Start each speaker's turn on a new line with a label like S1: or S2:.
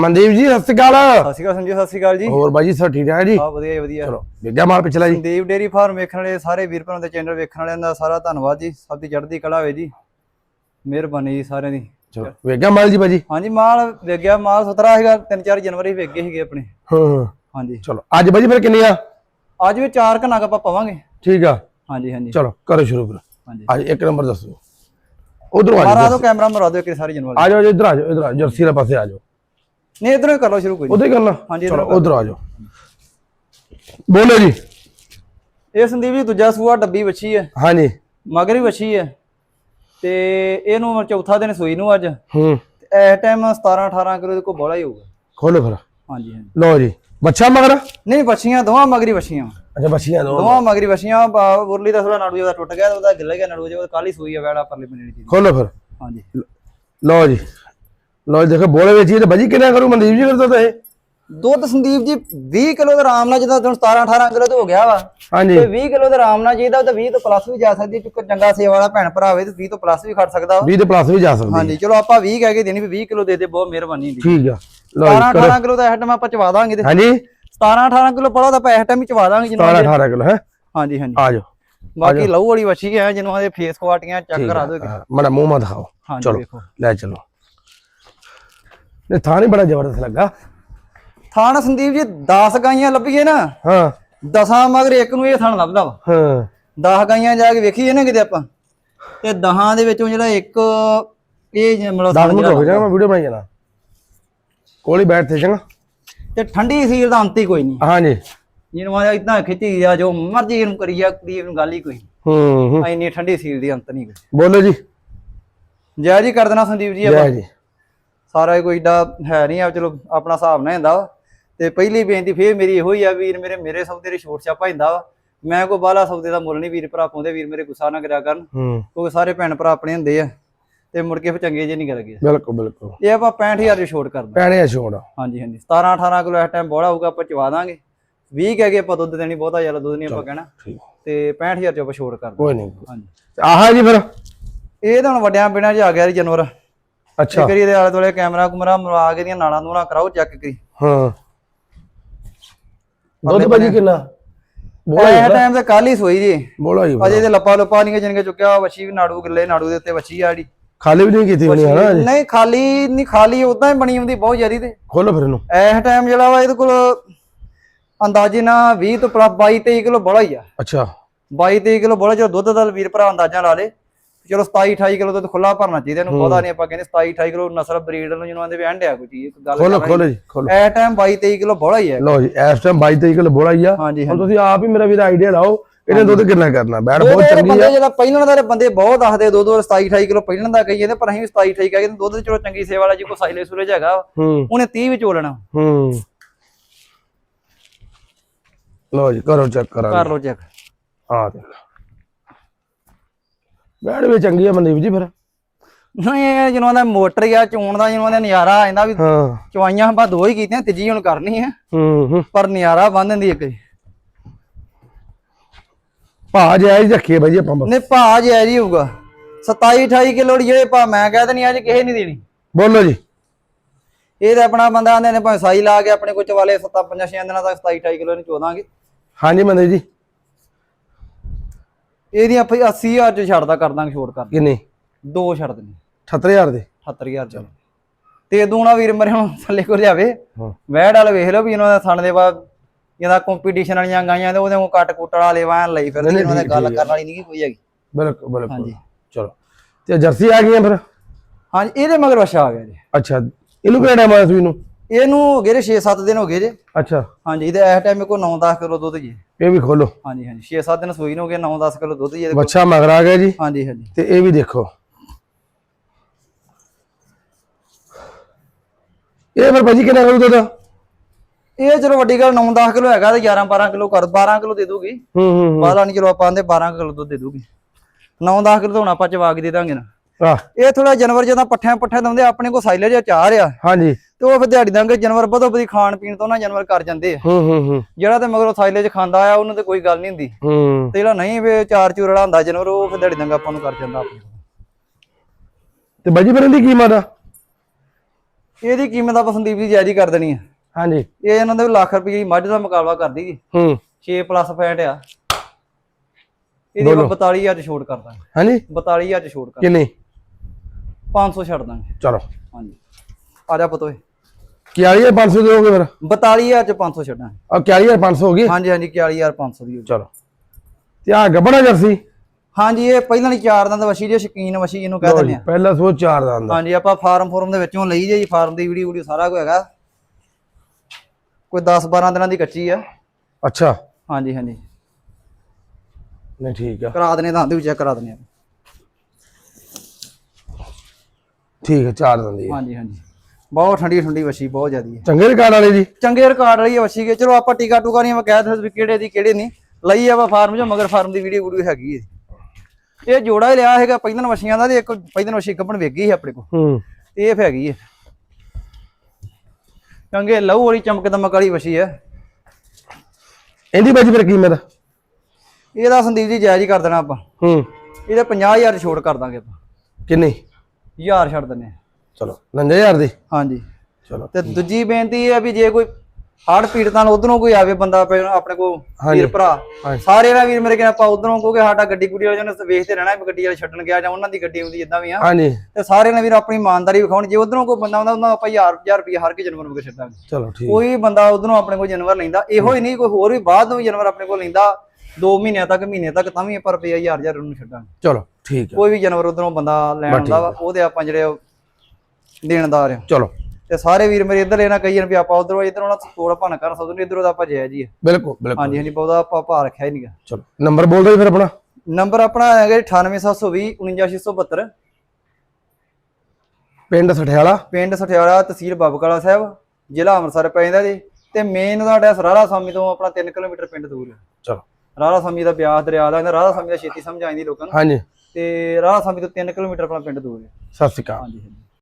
S1: ਮਨਦੀਪ ਜੀ ਸਤਿ ਸ਼੍ਰੀ ਅਕਾਲ।
S2: ਸਤਿ ਸ਼੍ਰੀ ਅਕਾਲ ਸੰਜੀਵ ਸਤਿ ਸ਼੍ਰੀ ਅਕਾਲ ਜੀ।
S1: ਹੋਰ ਬਾਈ ਜੀ ਸਭ ਠੀਕ ਠਾਕ ਜੀ?
S2: ਆ ਵਧੀਆ ਜੀ ਵਧੀਆ।
S1: ਚਲੋ ਵਿਗਿਆ ਮਾਲ ਪਿਛਲਾ ਜੀ।
S2: ਸੰਦੀਪ ਡੇਰੀ ਫਾਰਮ ਵੇਖਣ ਵਾਲੇ ਸਾਰੇ ਵੀਰ ਭਰਾਵਾਂ ਦੇ ਚੈਨਲ ਵੇਖਣ ਵਾਲਿਆਂ ਦਾ ਸਾਰਾ ਧੰਨਵਾਦ ਜੀ। ਸਭ ਦੀ ਚੜ੍ਹਦੀ ਕਲਾ ਹੋਵੇ ਜੀ। ਮਿਹਰਬਾਨੀ ਜੀ ਸਾਰਿਆਂ ਦੀ।
S1: ਚਲੋ ਵਿਗਿਆ ਮਾਲ ਜੀ ਬਾਜੀ
S2: ਹਾਂਜੀ ਮਾਲ ਵੇਖ ਗਿਆ ਮਾਲ ਸੁਥਰਾ ਹੈਗਾ 3-4 ਜਨਵਰੀ ਵੇਖ ਗਏ ਸੀਗੇ ਆਪਣੇ।
S1: ਹਾਂ ਹਾਂ।
S2: ਹਾਂਜੀ।
S1: ਚਲੋ ਅੱਜ ਬਾਜੀ ਫਿਰ ਕਿੰਨੇ ਆ?
S2: ਅੱਜ ਵੀ ਚਾਰ ਕਨਾਕ ਆਪਾਂ ਪਾਵਾਂਗੇ।
S1: ਠੀਕ ਆ।
S2: ਹਾਂਜੀ ਹਾਂਜੀ।
S1: ਚਲੋ ਕਰੋ ਸ਼ੁਰੂ
S2: ਹਾਂਜੀ।
S1: ਅੱਜ ਇੱਕ ਨੰਬਰ ਦੱਸੋ। ਉਧਰੋਂ ਆ
S2: ਮਾਰਾ
S1: ਜਾਓ
S2: ਦੋ ਕੈਮਰਾ ਮਰਾ ਦਿਓ ਕਿ ਸਾਰੇ ਜਨਵਰੀ।
S1: ਆ ਜਾਓ ਇੱਧਰ ਆ ਜਾਓ ਇੱਧਰ ਆ ਜਰਸੀ ਵਾਲੇ ਪਾਸੇ ਆ ਜਾਓ।
S2: ਨਹੀਂ ਇਧਰੋਂ ਕਰ ਲਓ ਸ਼ੁਰੂ ਕੋਈ
S1: ਹੀ ਕਰਨਾ
S2: ਹਾਂਜੀ,
S1: ਚਲੋ ਉਧਰ ਆ ਜਾਓ। ਬੋਲੋ ਜੀ।
S2: ਇਹ ਸੰਦੀਪ ਜੀ ਦੂਜਾ ਸੂਆ ਡੱਬੀ ਵੱਛੀ ਹੈ।
S1: ਹਾਂਜੀ।
S2: ਮਗਰ ਵੀ ਵੱਛੀ ਹੈ। ਤੇ ਇਹਨੂੰ ਚੌਥਾ ਦਿਨ ਸੂਈ ਨੂੰ ਅੱਜ।
S1: ਹੂੰ।
S2: ਇਸ ਟਾਈਮ 17 18 ਕਿਲੋ ਦੇ ਕੋ ਬੋਲਾ ਹੀ ਹੋਊਗਾ।
S1: ਖੋਲੋ ਫਿਰ।
S2: ਹਾਂਜੀ ਹਾਂਜੀ।
S1: ਲਓ ਜੀ। ਬੱਚਾ ਮਗਰ?
S2: ਨਹੀਂ ਬੱਛੀਆਂ ਦੋਵਾਂ ਮਗਰੀ ਬੱਛੀਆਂ
S1: ਅੱਛਾ ਬੱਚੀਆਂ ਦੋ
S2: ਦੋਵਾਂ ਮਗਰੀ। ਬੱਛੀਆਂ ਬਾ- ਉਰਲੀ ਦਾ ਥੋੜਾ ਨਾੜੂ ਜਿਹਾ ਟੁੱਟ ਗਿਆ ਉਹਦਾ ਗਿੱਲੇ ਗਿਆ ਨਾੜੂ ਜਿਹਾ ਕੱਲ ਹੀ ਸੂਈ ਆ ਵੈੜਾ ਪਰਲੇ ਬੰਨੇ ਦੀ।
S1: ਖੋਲੋ ਫਿਰ।
S2: ਹਾਂਜੀ।
S1: ਲਓ ਜੀ। ਜੀ ਦੇਖੋ ਬੋਲੇ ਵਿੱਚ ਇਹ ਤੇ ਬਾਜੀ ਕਿੰਨਾ ਕਰੂ ਮਨਦੀਪ ਜੀ ਫਿਰ ਤਾਂ ਇਹ।
S2: ਦੁੱਧ ਸੰਦੀਪ ਜੀ 20 ਕਿਲੋ ਦੇ ਆਰਾਮ ਨਾਲ ਜਦੋਂ ਹੁਣ 17 18 ਕਿਲੋ ਤੇ ਹੋ ਗਿਆ ਵਾ।
S1: ਹਾਂਜੀ।
S2: ਤੇ 20 ਕਿਲੋ ਦੇ ਆਰਾਮ ਨਾਲ ਜਿਹਦਾ ਤਾਂ 20 ਤੋਂ ਪਲੱਸ ਵੀ ਜਾ ਸਕਦੀ ਕਿਉਂਕਿ ਚੰਗਾ ਸੇਵਾ ਵਾਲਾ ਭੈਣ ਭਰਾ ਹੋਵੇ ਤੇ 20 ਤੋਂ ਪਲੱਸ ਵੀ ਖੜ ਸਕਦਾ ਵਾ।
S1: 20 ਦੇ ਪਲੱਸ ਵੀ ਜਾ ਸਕਦੀ।
S2: ਹਾਂਜੀ ਚਲੋ ਆਪਾਂ 20 ਕਹਿ ਕੇ ਦੇਣੀ ਵੀ 20 ਕਿਲੋ ਦੇ ਦੇ ਬਹੁਤ ਮਿਹਰਬਾਨੀ ਦੀ
S1: ਠੀਕ ਆ। ਲਓ ਜੀ
S2: 17 18 ਕਿਲੋ ਦਾ ਆਈਟਮ ਆਪਾਂ ਚਵਾ ਦਾਂਗੇ ਤੇ।
S1: ਹਾਂਜੀ।
S2: 17 18 ਕਿਲੋ ਪੜਾ ਤਾਂ ਆਪਾਂ ਇਸ ਟਾਈਮ ਹੀ ਚਵਾ ਦਾਂਗੇ ਜਿਹਨੂੰ
S1: 17 18 ਕਿਲੋ ਹੈ?
S2: ਹਾਂਜੀ ਹਾਂਜੀ।
S1: ਆ ਜਾਓ।
S2: ਬਾਕੀ ਲਹੂ ਵਾਲੀ ਵੱਛੀ ਹੈ ਜਿਹਨੂੰ ਆਦੇ ਫੇਸ ਕੁਆਟੀਆਂ ਚੈੱਕ ਕਰਾ ਦਿਓ
S1: ਮਾੜਾ ਮੂੰਹ ਮਾ ਦਿਖਾਓ। ਚਲੋ ਲੈ ਚਲੋ। ਨੇ ਥਾਂ ਨਹੀਂ ਬੜਾ ਜ਼ਬਰਦਸਤ ਲੱਗਾ।
S2: ਥਾਣ ਸੰਦੀਪ ਜੀ 10 ਗਾਈਆਂ ਲੱਭੀਏ ਨਾ।
S1: ਹਾਂ।
S2: ਦਸਾਂ ਮਗਰ ਇੱਕ ਨੂੰ ਇਹ ਥਣ ਲੱਭਦਾ ਵਾ।
S1: ਹਾਂ।
S2: 10 ਗਾਈਆਂ ਜਾ ਕੇ ਵੇਖੀਏ ਨਾ ਕਿਤੇ ਆਪਾਂ। ਤੇ ਦਹਾਂ ਦੇ ਵਿੱਚੋਂ ਜਿਹੜਾ ਇੱਕ ਇਹ ਮਤਲਬ
S1: 10
S2: ਥਣ
S1: ਮਿੰਟ ਹੋ ਮੈਂ ਵੀਡੀਓ ਬਣਾਈ ਜਾਣਾ। ਕੋਲੀ ਬੈਠ ਤੇ ਚੰਗਾ।
S2: ਤੇ ਠੰਡੀ ਸੀਲ ਦਾ ਅੰਤ ਹੀ ਕੋਈ ਨਹੀਂ।
S1: ਹਾਂਜੀ।
S2: ਜਿਹਨੂੰ ਆ ਇਤਨਾ ਖਿੱਚੀ ਆ ਜੋ ਮਰਜ਼ੀ ਇਹਨੂੰ ਕਰੀ ਜਾ ਕੁੜੀ ਨੂੰ ਗੱਲ ਹੀ ਕੋਈ
S1: ਹੂੰ ਹੂੰ।
S2: ਐਨੀ ਠੰਡੀ ਸੀਲ ਦੀ ਅੰਤ ਨਹੀਂ। ਕੋਈ
S1: ਬੋਲੋ ਜੀ।
S2: ਜੈ ਜੀ ਕਰ ਦੇਣਾ ਸੰਦੀਪ ਜੀ ਆਪਾਂ।
S1: ਜੈ ਜੀ।
S2: ਸਾਰਾ ਕੋਈ ਏਡਾ ਹੈ ਨਹੀਂ ਆ ਚਲੋ ਆਪਣਾ ਹਿਸਾਬ ਨਾਲ ਹੁੰਦਾ ਤੇ ਪਹਿਲੀ ਬੇਨਤੀ ਫੇਰ ਮੇਰੀ ਇਹੋ ਹੀ ਆ ਵੀਰ ਮੇਰੇ ਮੇਰੇ ਸੌਦੇ ਦੇ ਛੋਟ ਛਾਪਾ ਹੁੰਦਾ ਵਾ। ਮੈਂ ਕੋਈ ਬਾਹਲਾ ਸੌਦੇ ਦਾ ਮੁੱਲ ਨਹੀਂ ਵੀਰ ਭਰਾ ਪਾਉਂਦੇ ਵੀਰ ਮੇਰੇ ਗੁੱਸਾ ਨਾ ਕਰਿਆ ਕਰਨ। ਕਿਉਂਕਿ ਸਾਰੇ ਭੈਣ ਭਰਾ ਆਪਣੇ ਹੁੰਦੇ ਆ ਤੇ ਮੁੜ ਕੇ ਫਿਰ ਚੰਗੇ ਜੇ ਨਹੀਂ ਕਰਗੇ
S1: ਬਿਲਕੁਲ ਬਿਲਕੁਲ।
S2: ਇਹ ਆਪਾਂ 65000 ਦੀ ਛੋਟ ਕਰ ਦਾਂ
S1: ਪੈਣੇ ਆ ਛੋੜ
S2: ਹਾਂਜੀ ਹਾਂਜੀ। 17 18 ਕਿਲੋ ਇਸ ਟਾਈਮ ਬੋੜਾ ਹੋਊਗਾ ਆਪਾਂ ਚਵਾ ਦਾਂਗੇ। 20 ਕਹਿ ਕੇ ਆਪਾਂ ਦੁੱਧ ਦੇਣੀ ਬਹੁਤਾ ਜ਼ਿਆਦਾ ਦੁੱਧ ਨਹੀਂ ਆਪਾਂ ਕਹਿਣਾ। ਤੇ 65000 ਚ ਆਪਾਂ ਛੋਟ ਕਰ ਦਾਂ
S1: ਕੋਈ ਨਹੀਂ।
S2: ਹਾਂਜੀ।
S1: ਆਹ ਜੀ ਫਿਰ।
S2: ਇਹ ਤਾਂ ਹੁਣ ਵੱਡਿਆਂ ਬਿਨਾਂ ਚ ਆ ਗਿਆ ਜੀ ਜਾਨਵਰ।
S1: ਅੱਛਾ।
S2: ਕਰੀ ਇਹਦੇ ਆਲੇ ਦੁਆਲੇ ਕੈਮਰਾ ਕੁਮਰਾ ਮਰਵਾ ਕੇ ਦੀਆਂ ਨਾੜਾਂ ਨੂੜਾਂ ਕਰਾਓ ਚੈੱਕ ਕਰੀ।
S1: ਹਾਂ। ਦੁੱਧ ਬਾਜੀ ਕਿੰਨਾ?
S2: ਇਹ ਟਾਈਮ ਤੇ ਕੱਲ ਹੀ ਸੋਈ ਜੀ।
S1: ਬੋਲੋ ਜੀ
S2: ਅਜੇ ਤੇ ਲੱਪਾ ਲੱਪਾ ਨਹੀਂ ਜਿੰਨੇ ਚੁੱਕਿਆ ਵੱਛੀ ਵੀ ਨਾੜੂ ਗਿੱਲੇ ਨਾੜੂ ਦੇ ਉੱਤੇ ਵੱਛੀ ਆ ਜਿਹੜੀ।
S1: ਖਾਲੀ ਵੀ ਨਹੀਂ ਕੀਤੀ ਹੋਣੀ ਹੈ ਨਾ
S2: ਨਹੀਂ ਖਾਲੀ ਨਹੀਂ ਖਾਲੀ ਉਦਾਂ ਹੀ ਬਣੀ ਹੁੰਦੀ ਬਹੁਤ ਜ਼ਿਆਦੀ ਤੇ।
S1: ਖੋਲੋ ਫਿਰ ਇਹਨੂੰ।
S2: ਇਸ ਟਾਈਮ ਜਿਹੜਾ ਵਾ ਇਹਦੇ ਕੋਲ ਅੰਦਾਜ਼ੇ ਨਾਲ 20 ਤੋਂ ਪਲੱਸ 22 23 ਕਿਲੋ ਬੜਾ ਹੀ ਆ।
S1: ਅੱਛਾ।
S2: 22 23 ਕਿਲੋ ਬੜਾ ਜੋ ਦੁੱਧ ਦਾ ਵੀਰ ਭਰਾ ਅੰਦਾਜ਼ਾ ਲਾ ਲੇ ਚਲੋ 27 28 ਕਿਲੋ ਦੁੱਧ ਖੁੱਲਾ ਭਰਨਾ ਚਾਹੀਦਾ ਇਹਨੂੰ ਪਤਾ ਨਹੀਂ ਆਪਾਂ ਕਹਿੰਦੇ 27 28 ਕਿਲੋ ਨਸਲ ਬਰੀਡ ਨੂੰ ਜਿਹਨੂੰ ਆਂਦੇ ਵੀ ਐਂਡ ਆ ਕੋਈ ਚੀਜ਼ ਇੱਕ ਗੱਲ
S1: ਖੋਲੋ ਖੋਲੋ ਜੀ ਖੋਲੋ।
S2: ਇਸ ਟਾਈਮ 22 23 ਕਿਲੋ ਬੜਾ ਹੀ ਹੈ।
S1: ਲਓ ਜੀ ਇਸ ਟਾਈਮ 22 23 ਕਿਲੋ ਬੋਲਾ ਹੀ ਆ।
S2: ਹਾਂਜੀ
S1: ਹੁਣ ਤੁਸੀਂ ਆਪ ਹੀ ਮੇਰਾ ਵੀਰ ਆਈਡੀਆ ਲਾਓ ਇਹਨੇ ਦੁੱਧ ਕਿੰਨਾ ਕਰਨਾ ਬੈੜ ਬਹੁਤ ਚੰਗੀ
S2: ਬੰਦੇ ਜਿਹੜਾ ਪਹਿਲਾਂ ਦੇ ਬੰਦੇ ਬਹੁਤ ਦੱਸਦੇ ਦੁੱਧ 27 28 ਕਿਲੋ ਪਹਿਲਾਂ ਦਾ ਕਹੀ ਜਾਂਦੇ ਪਰ ਅਸੀਂ 27 28 ਕਹਿੰਦੇ ਦੁੱਧ ਚਲੋ ਚੰਗੀ ਸੇਵਾ ਵਾਲਾ ਜੀ ਕੋ ਸਾਈਲੇ ਸੂਰਜ ਹੈਗਾ। ਉਹਨੇ 30 ਵਿੱਚ ਚੋਲਣਾ
S1: ਹੂੰ। ਲਓ ਜੀ ਕਰੋ ਚੈੱਕ ਕਰਾਂ
S2: ਕਰ ਲਓ ਚੈੱਕ
S1: ਹਾਂ ਦੇਖ। ਬੈੜ ਵੀ ਚੰਗੀ ਆ ਮਨਦੀਪ ਜੀ ਫਿਰ।
S2: ਨਹੀਂ ਇਹ ਜਿਹਨਾਂ ਦਾ ਮੋਟਰ ਆ ਚੋਣ ਦਾ ਜਿਹਨਾਂ ਦਾ ਨਜ਼ਾਰਾ ਆਂਦਾ ਵੀ
S1: ਹਾਂ।
S2: ਚਵਾਈਆਂ ਆਪਾਂ ਦੋ ਹੀ ਕੀਤੀਆਂ ਤੀਜੀ ਹੁਣ ਕਰਨੀ ਹੈ
S1: ਹੂੰ ਹੂੰ।
S2: ਪਰ ਨਜ਼ਾਰਾ ਬੰਨ ਦਿੰਦੀ ਇੱਕ
S1: ਭਾ ਜਾਇਜ਼ ਰੱਖੀਏ ਬਾਈ ਜੀ ਆਪਾਂ ਬਸ।
S2: ਨੇ ਭਾ ਜੈ ਜੀ ਹੋਊਗਾ। 27 28 ਕਿਲੋ ਦੀ ਜਿਹੜੇ ਭਾ ਮੈਂ ਕਹਿ ਦਨੀ ਅੱਜ ਕਿਸੇ ਨਹੀਂ ਦੇਣੀ।
S1: ਬੋਲੋ ਜੀ।
S2: ਇਹ ਤਾਂ ਆਪਣਾ ਬੰਦਾ ਆਂਦੇ ਨੇ ਭਾਵੇਂ ਸਾਈ ਲਾ ਕੇ ਆਪਣੇ ਕੋਲ ਚਵਾਲੇ 7 5 6 ਦਿਨਾਂ ਤੱਕ 27 28 ਕਿਲੋ ਨੂੰ ਚੋਦਾਂਗੇ
S1: ਹਾਂਜੀ ਮਨਦੀਪ ਜੀ।
S2: ਇਹਦੀ ਆਪਾਂ 80000 ਚ ਛੱਡਦਾ ਕਰ ਦਾਂਗੇ ਕਰ
S1: ਕਿੰਨੀ?
S2: ਦੋ ਛੱਡ ਦੇਣੀ।
S1: 78000 ਦੇ?
S2: 78000 ਚ। ਤੇ ਦੂਣਾ ਵੀਰ ਮਰੇ ਹੁਣ ਥੱਲੇ ਕੋ ਜਾਵੇ। ਵੈੜ ਵਾਲ ਵੇਖ ਲਓ ਵੀ ਇਹਨਾਂ ਦਾ ਥਣ ਦੇ ਬਾਅਦ ਇਹਦਾ ਕੰਪੀਟੀਸ਼ਨ ਵਾਲੀਆਂ ਗਾਈਆਂ ਤੇ ਉਹਦੇ ਕੋਲ ਕੱਟ ਕੁੱਟ ਵਾਲਾ ਲੈਵਾ ਲਈ ਫਿਰ ਇਹਨਾਂ ਦੇ ਗੱਲ ਕਰਨ ਵਾਲੀ ਨਹੀਂ ਕੋਈ ਹੈਗੀ।
S1: ਬਿਲਕੁਲ ਬਿਲਕੁਲ।
S2: ਹਾਂਜੀ।
S1: ਚਲੋ। ਤੇ ਜਰਸੀ ਆ ਗਈਆਂ ਫਿਰ?
S2: ਹਾਂਜੀ ਇਹਦੇ ਮਗਰ ਵਛਾ ਆ ਗਿਆ ਜੀ।
S1: ਅੱਛਾ। ਇਹਨੂੰ ਕਿਹੜਾ ਟਾਈਮ ਆਇਆ ਸੂਈ ਨੂੰ?
S2: ਇਹਨੂੰ ਹੋ ਗਏ 6-7 ਦਿਨ ਹੋ ਗਏ ਜੇ।
S1: ਅੱਛਾ।
S2: ਹਾਂਜੀ ਇਹਦੇ ਇਸ ਟਾਈਮ ਕੋ 9-10 ਕਿਲੋ ਦੁੱਧ ਜੀ।
S1: ਇਹ ਵੀ ਖੋਲੋ।
S2: ਹਾਂਜੀ ਹਾਂਜੀ 6-7 ਦਿਨ ਸੂਈ ਨੂੰ ਹੋ ਗਏ 9-10 ਕਿਲੋ ਦੁੱਧ ਜੀ ਕੋਲ।
S1: ਬੱਚਾ ਮਗਰ ਆ ਗਿਆ ਜੀ।
S2: ਹਾਂਜੀ ਹਾਂਜੀ।
S1: ਤੇ ਇਹ ਵੀ ਦੇਖੋ। ਇਹ ਫਿਰ ਭਾਜੀ ਕਿੰਨਾ ਕਰੂ ਦੁੱਧ?
S2: ਇਹ ਚਲੋ ਵੱਡੀ ਗੱਲ 9-10 ਕਿਲੋ ਹੈਗਾ ਤੇ 11-12 ਕਿਲੋ ਕਰ 12 ਕਿਲੋ ਦੇ ਦੂਗੀ।
S1: ਹੂੰ ਹੂੰ
S2: ਬਾਹਲਾ ਨਹੀਂ ਚਲੋ ਆਪਾਂ ਆਂਦੇ 12 ਕਿਲੋ ਦੁੱਧ ਦੇ ਦੂਗੀ। 9-10 ਕਿਲੋ ਤਾਂ ਹੁਣ ਆਪਾਂ ਚਵਾ ਕੇ ਦੇ ਦਾਂਗੇ ਨਾ। ਇਹ ਥੋੜਾ ਜਾਨਵਰ ਜਦੋਂ ਪੱਠਿਆਂ ਪੱਠਿਆਂ ਦਉਂਦੇ ਆਪਣੇ ਕੋਲ ਸਾਈਲਰ ਜਾਂ ਚਾਰ ਆ
S1: ਹਾਂਜੀ।
S2: ਤੇ ਉਹ ਫਿਰ ਦਿਹਾੜੀ ਦਾਂਗੇ ਜਾਨਵਰ ਬਦੋ ਬਦੀ ਖਾਣ ਪੀਣ ਤੋਂ ਨਾ ਜਾਨਵਰ ਕਰ ਜਾਂਦੇ ਆ।
S1: ਹੂੰ ਹੂੰ ਹੂੰ।
S2: ਜਿਹੜਾ ਤੇ ਮਗਰੋਂ ਸਾਈਲੇਜ ਖਾਂਦਾ ਆ ਉਹਨੂੰ ਤੇ ਕੋਈ ਗੱਲ ਨਹੀਂ ਹੁੰਦੀ।
S1: ਹੂੰ।
S2: ਤੇ ਜਿਹੜਾ ਨਹੀਂ ਵੇ ਚਾਰ ਚੂਰ ਵਾਲਾ ਹੁੰਦਾ ਜਾਨਵਰ ਉਹ ਫਿਰ ਦਿਹਾੜੀ ਦਾਂਗਾ ਆਪਾਂ ਨੂੰ ਕਰ ਜਾਂਦਾ ਆਪਣੇ।
S1: ਤੇ ਬਾਜੀ ਫਿਰ ਇਹਦੀ ਕੀਮਤ ਆ?
S2: ਇਹਦੀ ਕੀਮਤ ਆਪਾਂ ਸੰਦੀਪ ਜੀ ਜਾਇਜ਼ ਹੀ ਕਰ ਦੇਣੀ ਆ।
S1: ਹਾਂਜੀ।
S2: ਇਹ ਇਹਨਾਂ ਦੇ ਲੱਖ ਰੁਪਏ ਦੀ ਮੱਝ ਦਾ ਮੁਕਾਬਲਾ ਕਰਦੀ ਜੀ
S1: ਹੂੰ।
S2: 6 ਪਲੱਸ ਫੈਟ ਆ। ਇਹਦੀ ਆਪਾਂ 42000 ਚ ਛੋਟ ਕਰ ਦਾਂਗੇ।
S1: ਹਾਂਜੀ।
S2: 42000 ਚ ਛੋਟ ਕਰ
S1: ਕਿੰਨੀ?
S2: 500 ਛੱਡ ਦਾਂਗੇ।
S1: ਚਲੋ।
S2: ਹਾਂਜੀ। ਆ ਜਾ ਪਤੋਏ
S1: 41500 ਦੇਓਗੇ ਫਿਰ?
S2: 42000 ਚ 500 ਛੱਡਾਂਗੇ
S1: ਆ 41500 ਹੋ ਗਈ?
S2: ਹਾਂਜੀ ਹਾਂਜੀ 41500 ਦੀ ਹੋ।
S1: ਚਲੋ। ਤੇ ਆ ਗੱਬਣਾ ਜਰਸੀ
S2: ਹਾਂਜੀ ਇਹ ਪਹਿਲਾਂ ਨਹੀਂ ਚਾਰ ਦੰਦ ਵਸ਼ੀ ਜੇ ਸ਼ਕੀਨ ਵਸ਼ੀ ਇਹਨੂੰ ਕਹਿ ਦਿੰਦੇ ਆ।
S1: ਪਹਿਲਾ ਸੋ ਚਾਰ ਦਾ ਆਂਦਾ
S2: ਹਾਂਜੀ ਆਪਾਂ ਫਾਰਮ ਫੋਰਮ ਦੇ ਵਿੱਚੋਂ ਲਈ ਜੇ ਜੀ ਫਾਰਮ ਦੀ ਵੀਡੀਓ ਵੀਡੀਓ ਸਾਰਾ ਕੁਝ ਹੈਗਾ। ਕੋਈ 10 12 ਦਿਨਾਂ ਦੀ ਕੱਚੀ ਆ।
S1: ਅੱਛਾ।
S2: ਹਾਂਜੀ ਹਾਂਜੀ।
S1: ਨਹੀਂ ਠੀਕ ਆ।
S2: ਕਰਾ ਦਨੇ ਦੰਦ ਵੀ ਚੈੱਕ ਕਰਾ ਦਨੇ
S1: ਠੀਕ ਹੈ ਚਾਰ ਦੰਦੀ
S2: ਹਾਂਜੀ ਹਾਂਜੀ। ਬਹੁਤ ਠੰਡੀ ਠੰਡੀ ਵਸ਼ੀ ਬਹੁਤ ਜ਼ਿਆਦੀ ਹੈ।
S1: ਚੰਗੇ ਰਿਕਾਰਡ ਵਾਲੇ ਜੀ
S2: ਚੰਗੇ ਰਿਕਾਰਡ ਵਾਲੀ ਆ ਵਸ਼ੀ ਕੇ ਚਲੋ ਆਪਾਂ ਟੀਕਾ ਟੂਕਾ ਨਹੀਂ ਆਪਾਂ ਕਹਿ ਸਕਦੇ ਵੀ ਕਿਹੜੇ ਦੀ ਕਿਹੜੇ ਨਹੀਂ। ਲਈ ਆਪਾਂ ਫਾਰਮ ਚੋਂ ਮਗਰ ਫਾਰਮ ਦੀ ਵੀਡੀਓ ਵੀਡੀਓ ਹੈਗੀ ਹੈ ਇਹ ਜੋੜਾ ਹੀ ਲਿਆ ਹੈਗਾ ਪਹਿਲਾਂ ਵਸ਼ੀਆਂ ਦਾ ਤੇ ਇੱਕ ਪਹਿਲਾਂ ਵਸ਼ੀ ਕੱਪਣ ਵੇਗੀ ਸੀ ਆਪਣੇ ਕੋਲ।
S1: ਹੂੰ।
S2: ਇਹ ਹੈਗੀ ਹੈ। ਚੰਗੇ ਲਹੂ ਵਾਲੀ ਚਮਕ ਦਮਕ ਵਾਲੀ ਵਸ਼ੀ ਹੈ।
S1: ਇਹਦੀ ਬਾਜੀ ਫਿਰ ਕੀਮਤ
S2: ਇਹਦਾ ਸੰਦੀਪ ਜੀ ਜਾਇਜ਼ ਹੀ ਕਰ ਦੇਣਾ ਆਪਾਂ।
S1: ਹੂੰ।
S2: ਇਹਦੇ 50000 ਛੋੜ ਕਰ ਦਾਂਗੇ ਆਪਾਂ।
S1: ਕਿੰਨੀ?
S2: ਹਜ਼ਾਰ ਛੱਡ ਦਿੰਨੇ ਆ।
S1: ਚਲੋ 90000 ਦੀ?
S2: ਹਾਂਜੀ।
S1: ਚਲੋ
S2: ਤੇ ਦੂਜੀ ਬੇਨਤੀ ਇਹ ਆ ਵੀ ਜੇ ਕੋਈ ਹੜ ਪੀੜਤਾਂ ਨੂੰ ਉਧਰੋਂ ਕੋਈ ਆਵੇ ਬੰਦਾ ਆਪਣੇ ਕੋ। ਵੀਰ ਭਰਾ। ਸਾਰੇ ਨਾਲ ਵੀਰ ਮੇਰੇ ਕਹਿੰਦੇ ਆਪਾਂ ਉਧਰੋਂ ਕਹੋਗੇ ਸਾਡਾ ਗੱਡੀ ਗੁੱਡੀ ਵਾਲੇ ਜਨ ਵੇਖਦੇ ਰਹਿਣਾ ਵੀ ਗੱਡੀ ਵਾਲੇ ਛੱਡਣ ਗਿਆ ਜਾਂ ਉਹਨਾਂ ਦੀ ਗੱਡੀ ਆਉਂਦੀ ਜਿੱਦਾਂ ਵੀ ਆ।
S1: ਹਾਂਜੀ।
S2: ਤੇ ਸਾਰੇ ਨੇ ਵੀਰ ਆਪਣੀ ਇਮਾਨਦਾਰੀ ਵਿਖਾਉਣ ਜੇ ਉਧਰੋਂ ਕੋਈ ਬੰਦਾ ਆਉਂਦਾ ਉਹਨਾਂ ਆਪਾਂ 1000 1000 ਰੁਪਏ ਹਰ ਕੇ ਜਾਨਵਰ ਨੂੰ ਛੱਡਾਂਗੇ।
S1: ਚਲੋ ਠੀਕ।
S2: ਕੋਈ ਬੰਦਾ ਉਧਰੋਂ ਆਪਣੇ ਕੋਲ ਜਾਨਵਰ ਲੈਂਦਾ ਇਹੋ ਹੀ ਨਹੀਂ ਕੋਈ ਹੋਰ ਵੀ ਬਾਅਦ ਨੂੰ ਜਾਨਵਰ ਆਪਣੇ ਕੋਲ ਲੈਂਦਾ 2 ਮਹੀਨਿਆਂ ਤੱਕ ਮਹੀਨੇ ਤੱਕ ਤਾਂ ਵੀ ਆਪਾਂ ਰੁਪਏ 1000 1000 ਉਹਨੂੰ ਛੱਡਾਂਗੇ।
S1: ਚਲੋ ਠੀਕ ਹੈ।
S2: ਕੋਈ ਵੀ ਜਾਨਵਰ ਉਧਰੋਂ ਬੰਦਾ ਲੈਣ ਆਉਂਦਾ ਵਾ ਉਹਦੇ ਆਪਾਂ ਜਿਹੜੇ ਦੇਣਦਾਰ ਆ।
S1: ਚਲੋ।
S2: ਤੇ ਸਾਰੇ ਵੀਰ ਮੇਰੇ ਇੱਧਰ ਲੈਣਾ ਕਈ ਜਣ ਵੀ ਆਪਾਂ ਉਧਰੋਂ ਇਧਰੋਂ ਨਾ ਤੋੜ ਭੰਨ ਕਰ ਸਕਦੇ ਨੇ ਇਧਰੋਂ ਦਾ ਆਪਾਂ ਜਾਇਜ਼ ਹੀ ਆ।
S1: ਬਿਲਕੁਲ ਬਿਲਕੁਲ।
S2: ਹਾਂਜੀ ਹਾਂਜੀ ਬਹੁਤਾ ਆਪਾਂ ਭਾ ਰੱਖਿਆ ਹੀ ਨਹੀਂਗਾ
S1: ਚਲੋ ਨੰਬਰ ਬੋਲ ਦਿਓ ਜੀ ਫਿਰ ਆਪਣਾ।
S2: ਨੰਬਰ ਆਪਣਾ ਹੈਗਾ 98720 49672
S1: ਪਿੰਡ ਸਠਿਆਲਾ।
S2: ਪਿੰਡ ਸਠਿਆਲਾ ਤਹਿਸੀਲ ਬਾਬੂਕਾਲਾ ਸਾਹਿਬ ਜ਼ਿਲ੍ਹਾ ਅੰਮ੍ਰਿਤਸਰ ਪੈ ਜਾਂਦਾ ਜੀ। ਤੇ ਮੇਨ ਸਾਡਾ ਸਰਾਰਾ ਸਾਮੀ ਤੋਂ ਆਪਣਾ 3 ਕਿਲੋਮੀਟਰ ਪਿੰਡ ਦੂਰ ਹੈ
S1: ਚਲੋ।
S2: ਰਾਰਾ ਸਾਮੀ ਦਾ ਬਿਆਸ ਦਰਿਆ ਦਾ ਇਹਦਾ ਰਾਰਾ ਸਾਮੀ ਦਾ ਛੇਤੀ ਸਮਝ ਆਉਂਦੀ ਲੋਕਾਂ ਨੂੰ।
S1: ਹਾਂਜੀ।
S2: ਤੇ ਰਾਰਾ ਸਾਮੀ ਤੋਂ 3 ਕਿਲੋਮੀਟਰ ਆਪਣਾ ਪਿੰਡ ਦੂਰ ਹੈ
S1: ਸਤਿ ਸ਼੍ਰੀ ਅਕਾਲ।
S2: ਹਾਂਜੀ।